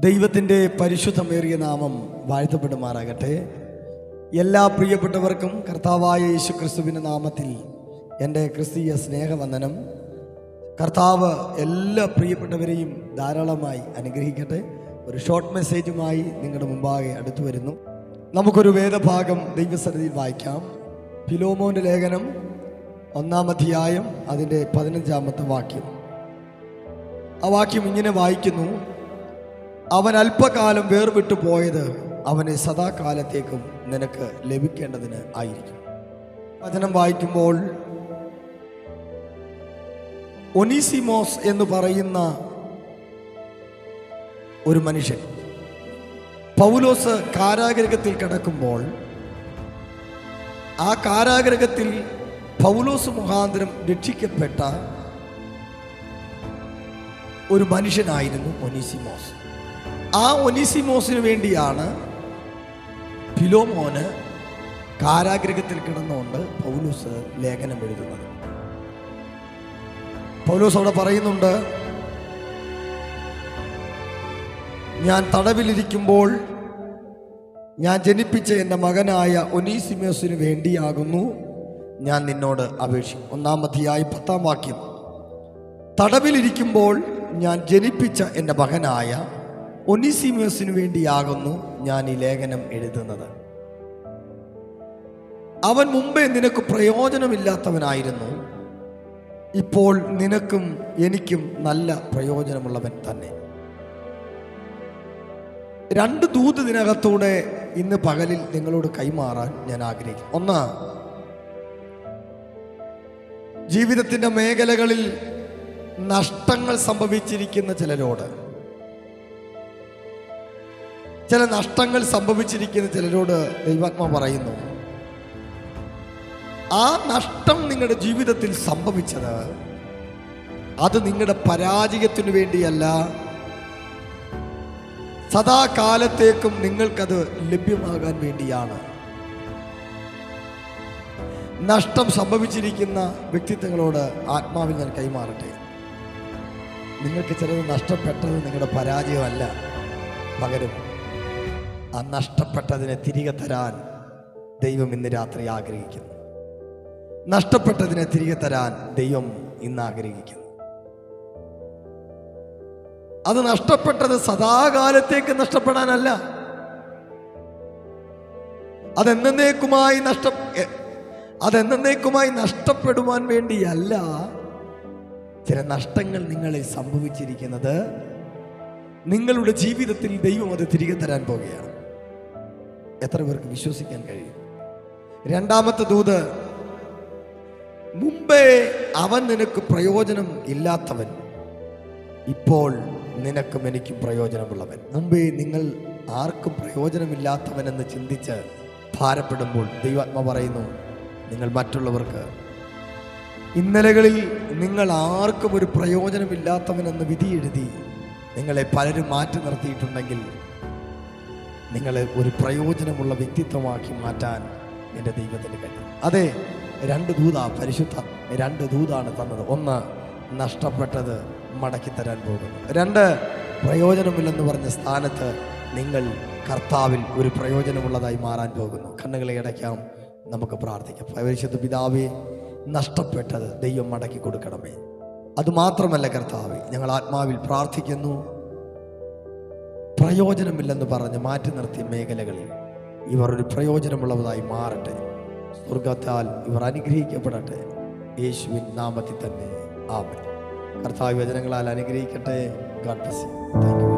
ദൈവത്തിന്റെ പരിശുദ്ധമേറിയ നാമം വാഴ്ത്തപ്പെടുമാറാകട്ടെ. എല്ലാ പ്രിയപ്പെട്ടവർക്കും കർത്താവായ യേശു ക്രിസ്തുവിന്റെ നാമത്തിൽ എന്റെ ക്രിസ്തീയ സ്നേഹവന്ദനം. കർത്താവ് എല്ലാ പ്രിയപ്പെട്ടവരെയും ധാരാളമായി അനുഗ്രഹിക്കട്ടെ. ഒരു ഷോർട്ട് മെസ്സേജുമായി നിങ്ങളുടെ മുമ്പാകെ അടുത്തു വരുന്നു. നമുക്കൊരു വേദഭാഗം ദൈവസന്നിധിയിൽ വായിക്കാം. ഫിലോമോന്റെ ലേഖനം ഒന്നാം അധ്യായം അതിന്റെ പതിനഞ്ചാമത്തെ വാക്യം. ആ വാക്യം ഇങ്ങനെ വായിക്കുന്നു. അവൻ അല്പകാലം വേർവിട്ടു പോയത് അവനെ സദാകാലത്തേക്കും നിനക്ക് ലഭിക്കേണ്ടതിന് ആയിരിക്കും. വചനം വായിക്കുമ്പോൾ ഒനീസിമോസ് എന്ന് പറയുന്ന ഒരു മനുഷ്യൻ പൗലോസ് കാരാഗ്രഹത്തിൽ കിടക്കുമ്പോൾ ആ കാരാഗ്രഹത്തിൽ പൗലോസ് മുഖാന്തരം രക്ഷിക്കപ്പെട്ട ഒരു മനുഷ്യനായിരുന്നു ഒനീസിമോസ്. ആ ഒനീസിമോസിന് വേണ്ടിയാണ് ഫിലോമോന് കാരാഗ്രഹത്തിൽ കിടന്നുകൊണ്ട് പൗലൂസ് ലേഖനം എഴുതുന്നത്. പൗലൂസ് അവിടെ പറയുന്നുണ്ട് ഞാൻ തടവിലിരിക്കുമ്പോൾ ഞാൻ ജനിപ്പിച്ച എന്റെ മകനായ ഒനീസിമോസിന് വേണ്ടിയാകുന്നു. ഞാൻ നിന്നോട് അപേക്ഷിക്കും ഒന്നാമധ്യായി പത്താം വാക്യം. തടവിലിരിക്കുമ്പോൾ ഞാൻ ജനിപ്പിച്ച എന്റെ മകനായ ഒനിസിമോസിനു വേണ്ടിയാകുന്നു ഞാൻ ഈ ലേഖനം എഴുതുന്നത്. അവൻ മുമ്പേ നിനക്ക് പ്രയോജനമില്ലാത്തവനായിരുന്നു. ഇപ്പോൾ നിനക്കും എനിക്കും നല്ല പ്രയോജനമുള്ളവൻ തന്നെ. രണ്ട് ദൂത് ഇതിനകത്തൂടെ ഇന്ന് പകലിൽ നിങ്ങളോട് കൈമാറാൻ ഞാൻ ആഗ്രഹിക്കും ഒന്ന് ജീവിതത്തിന്റെ മേഖലകളിൽ നഷ്ടങ്ങൾ സംഭവിച്ചിരിക്കുന്ന ചിലരോട്. ചില നഷ്ടങ്ങൾ സംഭവിച്ചിരിക്കുന്ന ചിലരോട് ദൈവാത്മ പറയുന്നു. ആ നഷ്ടം നിങ്ങളുടെ ജീവിതത്തിൽ സംഭവിച്ചത് അത് നിങ്ങളുടെ പരാജയത്തിനു വേണ്ടിയല്ല. സദാകാലത്തേക്കും നിങ്ങൾക്കത് ലഭ്യമാകാൻ വേണ്ടിയാണ്. നഷ്ടം സംഭവിച്ചിരിക്കുന്ന വ്യക്തിത്വങ്ങളോട് ആത്മാവിൽ ഞാൻ കൈമാറട്ടെ. നിങ്ങൾക്ക് ചിലത് നഷ്ടപ്പെട്ടത് നിങ്ങളുടെ പരാജയമല്ല പകരം ആ നഷ്ടപ്പെട്ടതിനെ തിരികെ തരാൻ ദൈവം ഇന്ന് രാത്രി ആഗ്രഹിക്കുന്നു. നഷ്ടപ്പെട്ടതിനെ തിരികെ തരാൻ ദൈവം ഇന്ന് ആഗ്രഹിക്കുന്നു. അത് നഷ്ടപ്പെട്ടത് സദാകാലത്തേക്ക് നഷ്ടപ്പെടാനല്ല. അതെന്നേക്കുമായി നഷ്ട അതെന്നേക്കുമായി നഷ്ടപ്പെടുവാൻ വേണ്ടിയല്ല ചില നഷ്ടങ്ങൾ നിങ്ങളെ സംഭവിച്ചിരിക്കുന്നത്. നിങ്ങളുടെ ജീവിതത്തിൽ ദൈവം അത് തിരികെ തരാൻ പോകുകയാണ് എത്ര പേർക്ക് വിശ്വസിക്കാൻ കഴിയും? രണ്ടാമത്തെ ദൂത് മുമ്പേ അവൻ നിനക്ക് പ്രയോജനം ഇല്ലാത്തവൻ ഇപ്പോൾ നിനക്കും എനിക്കും പ്രയോജനമുള്ളവൻ. മുമ്പേ നിങ്ങൾ ആർക്കും പ്രയോജനമില്ലാത്തവനെന്ന് ചിന്തിച്ച് ഭാരപ്പെടുമ്പോൾ ദൈവാത്മ പറയുന്നു നിങ്ങൾ മറ്റുള്ളവർക്ക് ഇന്നലകളിൽ നിങ്ങൾ ആർക്കും ഒരു പ്രയോജനമില്ലാത്തവനെന്ന് വിധി എഴുതി നിങ്ങളെ പലരും മാറ്റി നിർത്തിയിട്ടുണ്ടെങ്കിൽ നിങ്ങളെ ഒരു പ്രയോജനമുള്ള വ്യക്തിത്വമാക്കി മാറ്റാൻ എന്റെ ദൈവത്തിന് കഴിയും. അതെ. രണ്ട് ദൂത പരിശുദ്ധ രണ്ട് ദൂതാണ് തന്നത്. ഒന്ന് നഷ്ടപ്പെട്ടത് മടക്കി തരാൻ പോകുന്നു. രണ്ട് പ്രയോജനമില്ലെന്ന് പറഞ്ഞ സ്ഥാനത്ത് നിങ്ങൾ കർത്താവിൽ ഒരു പ്രയോജനമുള്ളതായി മാറാൻ പോകുന്നു. കണ്ണുകളെ അടയ്ക്കാം നമുക്ക് പ്രാർത്ഥിക്കാം. പരിശുദ്ധ പിതാവെ നഷ്ടപ്പെട്ടത് ദൈവം മടക്കി കൊടുക്കണമേ. അതുമാത്രമല്ല കർത്താവെ ഞങ്ങൾ ആത്മാവിൽ പ്രാർത്ഥിക്കുന്നു. പ്രയോജനമില്ലെന്ന് പറഞ്ഞ് മാറ്റി നിർത്തിയ മേഖലകളിൽ ഇവർ ഒരു പ്രയോജനമുള്ളതായി മാറട്ടെ. സ്വർഗത്താൽ ഇവർ അനുഗ്രഹിക്കപ്പെടട്ടെ. യേശുവിൻ നാമത്തിൽ തന്നെ. ആമൻ. കർത്താവ് വചനങ്ങളാൽ അനുഗ്രഹിക്കട്ടെ. God bless you thank you